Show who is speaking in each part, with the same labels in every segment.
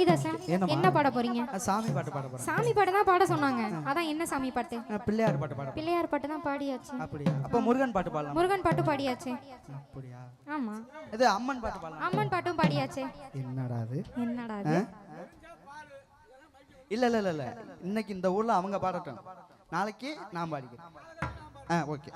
Speaker 1: காளிதாசன் என்ன பாட போறீங்க?
Speaker 2: சாமி பாட்டு பாட போறேன்.
Speaker 1: சாமி பாட்டு தான் பாட சொன்னாங்க. அதான் என்ன சாமி பாட்டு?
Speaker 2: பிள்ளையார் பாட்டு பாட
Speaker 1: பிள்ளையார் பாட்டு தான் பாடியாச்சு.
Speaker 2: அப்படியா? அப்ப முருகன் பாட்டு பாடலாம்?
Speaker 1: முருகன் பாட்டு பாடியாச்சு.
Speaker 2: அப்படியா?
Speaker 1: ஆமா.
Speaker 2: இது அம்மன் பாட்டு பாடலாம்?
Speaker 1: அம்மன் பாட்டும் பாடியாச்சு.
Speaker 2: என்னடா அது?
Speaker 1: என்னடா அது?
Speaker 2: இல்ல இல்ல இல்ல. இன்னைக்கு இந்த ஊர்ல அவங்க பாடட்டும். நாளைக்கு நான் பாடிக்கிறேன். ஆ ஓகே.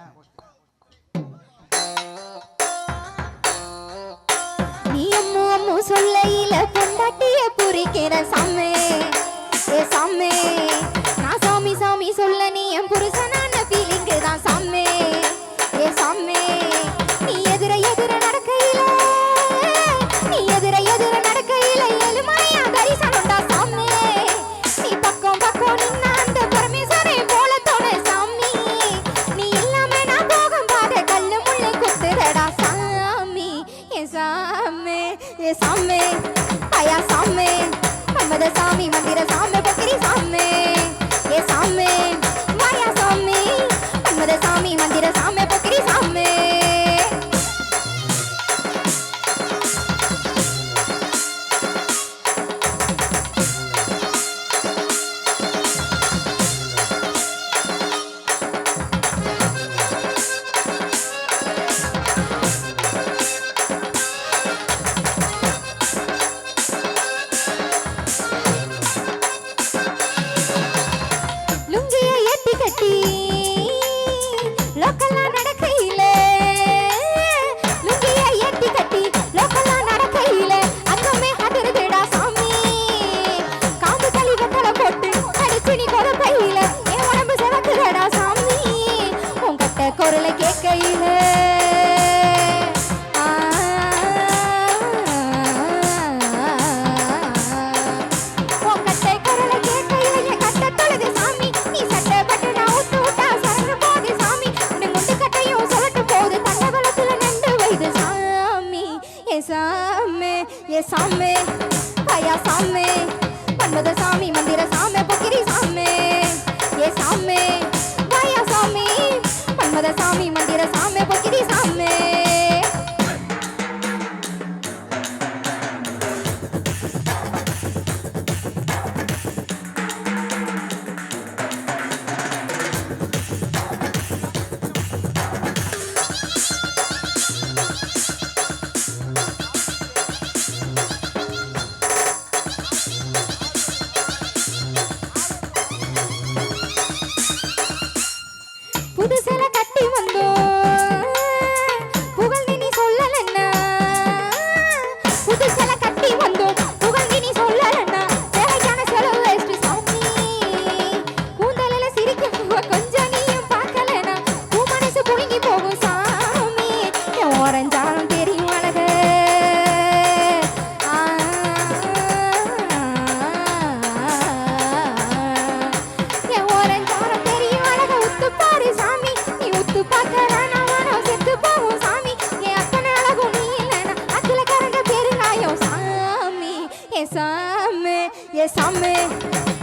Speaker 1: சாமி.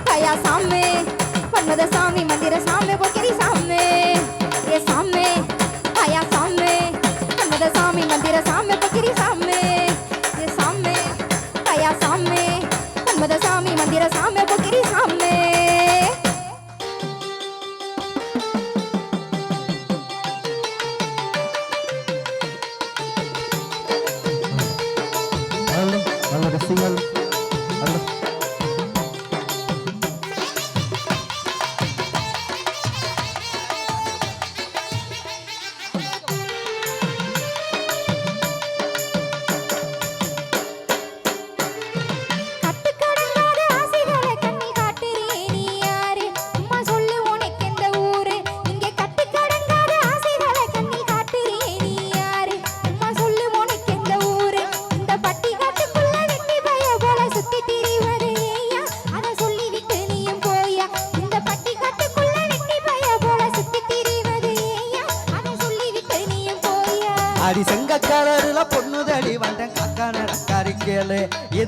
Speaker 1: கையா சாமி. பண்ணத சாமி மந்திர சாமி பொக்கிரி சாமி. ஏ சாமி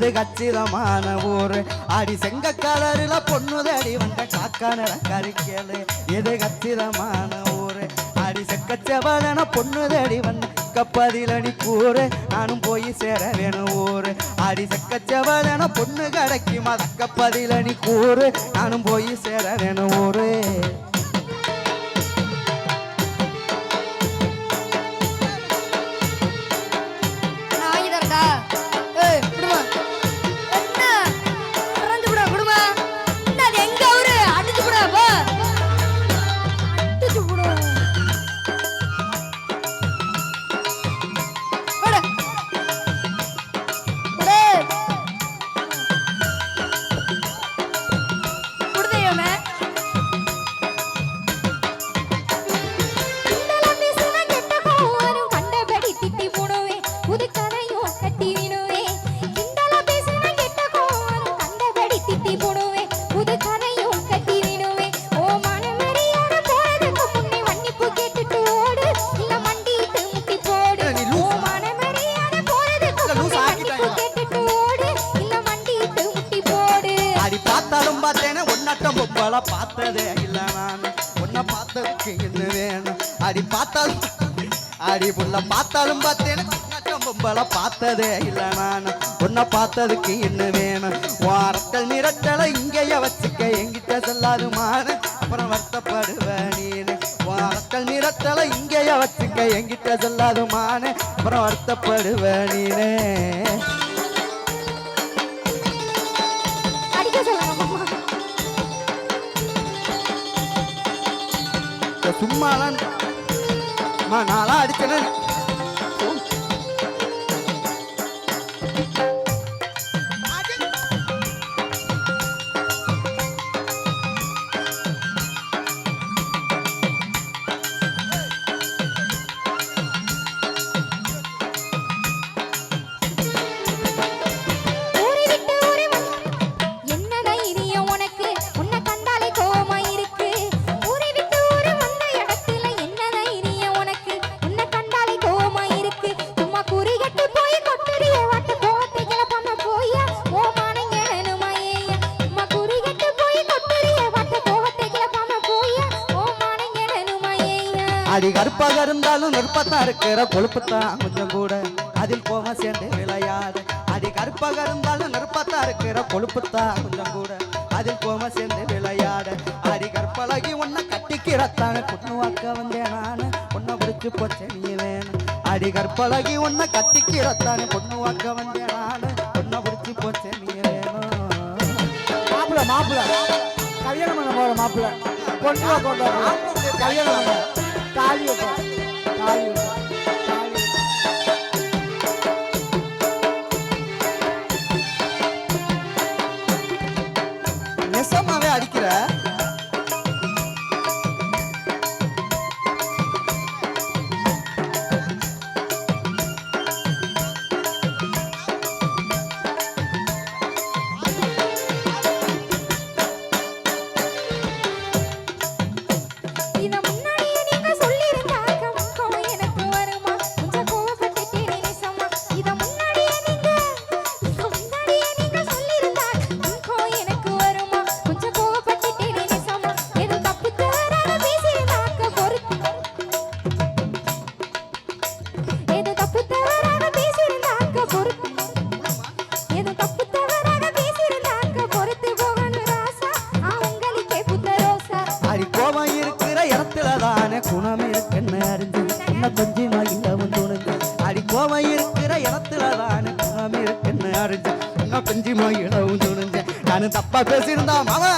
Speaker 2: இது கச்சிதமான ஊரு. அடி செங்க கலரில பொண்ணுதடி வந்த காக்கான கறிக்கலு. இது கச்சிதமான ஊரு. அடி செக்கச்சவன பொண்ணுதடி வந்த
Speaker 1: கப்பதிலடி கூறு. நானும் போய் சேர வேணும் ஊரு. அடி செக்கச்சவன பொண்ணு கிடைக்கும் அதக்கப்பதிலடி கூறு. நானும் போய் சேர வேணும் உங்களை பார்த்ததே இல்லை நான். உன்னை பார்த்ததுக்கு என்ன வேணும்? அடி பார்த்தாலும் அடி புள்ள பார்த்தாலும் பார்த்தேன். பொம்பளை பார்த்ததே இல்லை நான். உன்னை பார்த்ததுக்கு என்ன வேணும்? வாரத்தல் மிரட்டலை இங்கேயே வச்சுக்க. எங்கிட்ட சொல்லாதுமான அப்புறம் வருத்தப்படுவ நீனு. வாரத்தல் மிரட்டலை இங்கேயே வச்சுக்க. எங்கிட்ட சொல்லாதுமான அப்புறம் வருத்தப்படுவ நீனே. சும்மாலாம் நான்லாம் அடிச்சேன்னு அடி கருப்பாக இருந்தாலும் நெருப்பத்தான் இருக்கிற கொழுப்புத்தான் கொஞ்சம் கூட. அதில் போக சேர்ந்து விளையாடு. அடி கருப்பாக இருந்தாலும் நெருப்பத்தான் இருக்கிற கொழுப்புத்தான் கொஞ்சம் கூட. அதில் போக சேர்ந்து விளையாடு. அடி கற்பழகி உன்னை கட்டிக்கிறத்தான. குட்டுவாக்க வந்தேன் நான். உன்னை பிடிச்சி போச்ச நீ வேணும் அடி கற்பழகி உன்னை கட்டிக்கிறத்தான. பொண்ணுவாக்க வந்தேன் நான். உன்னை பிடிச்சி போச்ச நீ வேணும்
Speaker 3: மாப்பிள்ள மாப்பிள்ள கல்யாணம் பண்ண போற மாப்பிள்ள கொண்டு கல்யாணம் பண்ண.
Speaker 2: 哪里好哪里好 தப்பா
Speaker 1: பேசியிருந்தான். மாமா